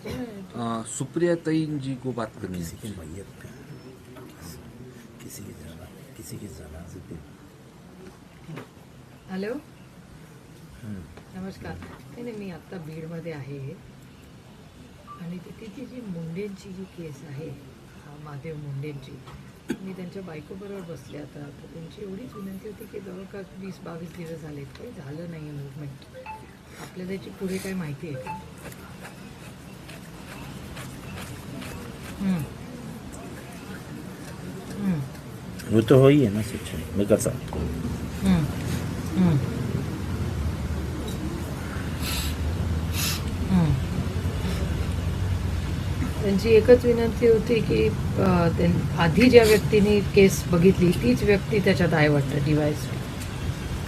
अ, सुप्रियाताईंजी को बात करनी किसी है की मैयत किसी की जाना किसी की जाना हॅलो? नमस्कार. नाही नाही मी आत्ता बीडमध्ये आहे. आणि तिथे ती जी मुंडेंची जी केस आहे महादेव मुंडेंची मी त्यांच्या बायकोबरोबर बसले आता. तर त्यांची एवढीच विनंती होती की जवळपास वीस बावीस दिवस झाले काही झालं नाही आहे मुवमेंट आपल्याला त्याची पुढे काय माहिती आहे का? हं. त्यांची एकच विनंती होती की आधी ज्या व्यक्तीने केस बघितली तीच व्यक्ती त्याच्यात आहे वाटतं डिवाइस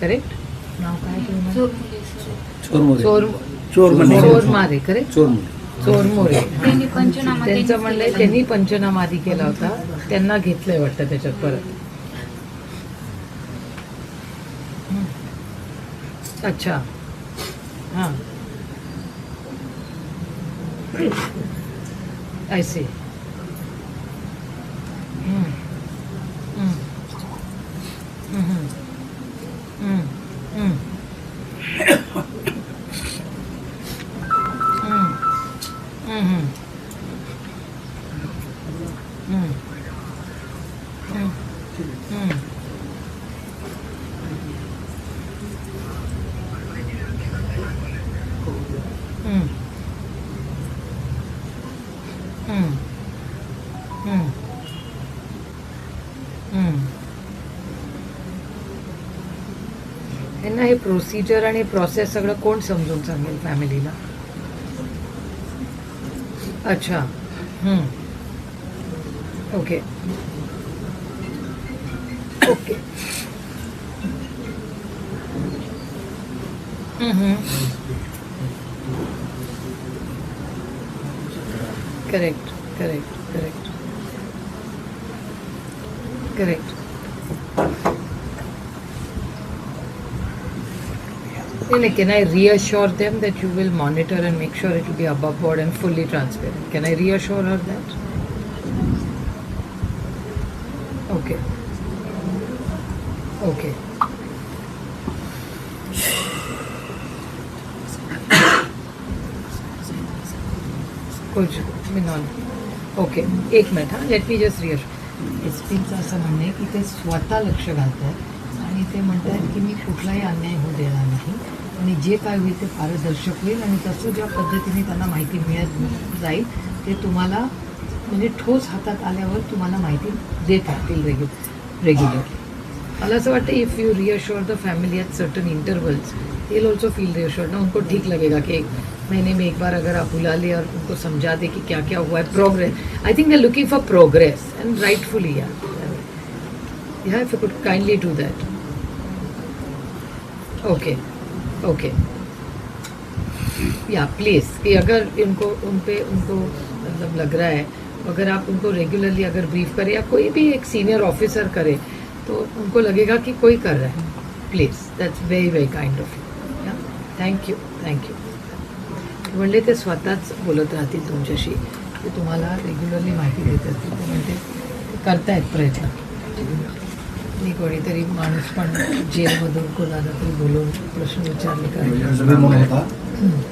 करेक्ट नाव काय तुम्हाला चोर चोर चोर मारे करेक्ट चोरमोरे त्यांचं म्हणलंय. त्यांनी पंचनामा आधी केला होता. त्यांना घेतलंय वाटतं त्याच्यात परत. अच्छा. हां. आय सी हे प्रोसिजर आणि प्रोसेस सगळं कोण समजून सांगेल फॅमिलीला अच्छा. Okay okay correct correct correct correct Like, can I reassure them that you will monitor and make sure it will be above board and fully transparent? Can I reassure her that? Okay. Okay. कुछ मी नॉन okay एक minute हां let me just रिअर एस पीचं असं म्हणणं आहे की ते स्वतः लक्ष घालत आहेत आणि ते म्हणत आहेत की मी कुठलाही अन्याय होऊ देणार नाही आणि जे काय होईल ते पारदर्शक होईल आणि तसं ज्या पद्धतीने त्यांना माहिती मिळत जाईल ते तुम्हाला म्हणजे ठोस हातात आल्यावर तुम्हाला माहिती देत राहतील रेग्यु रेग्युलरली मला असं वाटतं if you reassure the family at certain intervals they'll also feel reassured. ना उनको ठीक लगेगा कि एक महीने में एक बार अगर आप बुला ले और उनको समझा दे कि क्या क्या हुआ है progress I think they looking for progress and rightfully yeah yeah if you could kindly do that okay okay. Yeah please कि अगर इनको उन पे उनको मतलब लग रहा है अगर आप उनको रेगुलरली अगर ब्रीफ करें या कोई भी एक सीनियर ऑफिसर करे तो उनको लगेगा कि कोई कर रहा है। Please that's very very kind of you thank you thank you म्हणले ते स्वतःच बोलत राहतील तुमच्याशी ते तुम्हाला रेग्युलरली माहिती देत असतील ते म्हणते करतायत प्रयत्न. मी कोणीतरी माणूस पण जेलमधून कोणाला तरी बोलवून प्रश्न विचारले का? होता.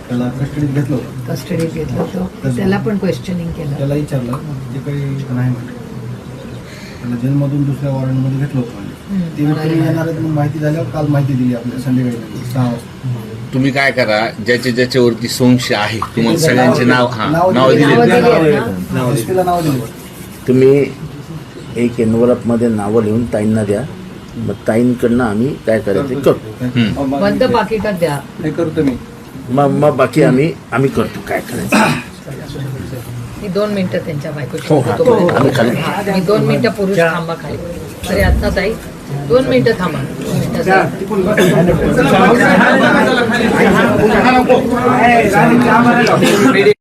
त्याला कस्टडीत घेतलं होतं. कस्टडीत घेतलं होतं. त्याला पण क्वेश्चनिंग केलं. त्याला विचारलं ते काही नाही म्हटलं. त्याला जेलमधून दुसऱ्या वॉरंटमध्ये घेतलं होतं. म्हणजे ते व्यक्ती येणार माहिती झाल्यावर काल माहिती दिली आपल्याला संध्याकाळी. सहा वाजता. तुम्ही काय करा ज्याच्या ज्याच्यावरती संशय आहे तुम्हाला सगळ्यांचे नाव हा नाव दिलं. तुम्ही एक एनवलपमध्ये नावं लिहून ताईंना द्या मग ताईंकडनं आम्ही काय करायचं ते करतो बंद पाकिटात द्या हे करतो मी मग मग बाकी आम्ही आम्ही करतो काय करायचं मी दोन मिनिटं त्यांच्या हो, हा. बोलतो बरं. आम्ही खाली. हा, मी दोन मिनिटं पुरुष थांबा खाली अरे आता ताई दोन मिनिटं थांबा दोन मिनिटं थांबा.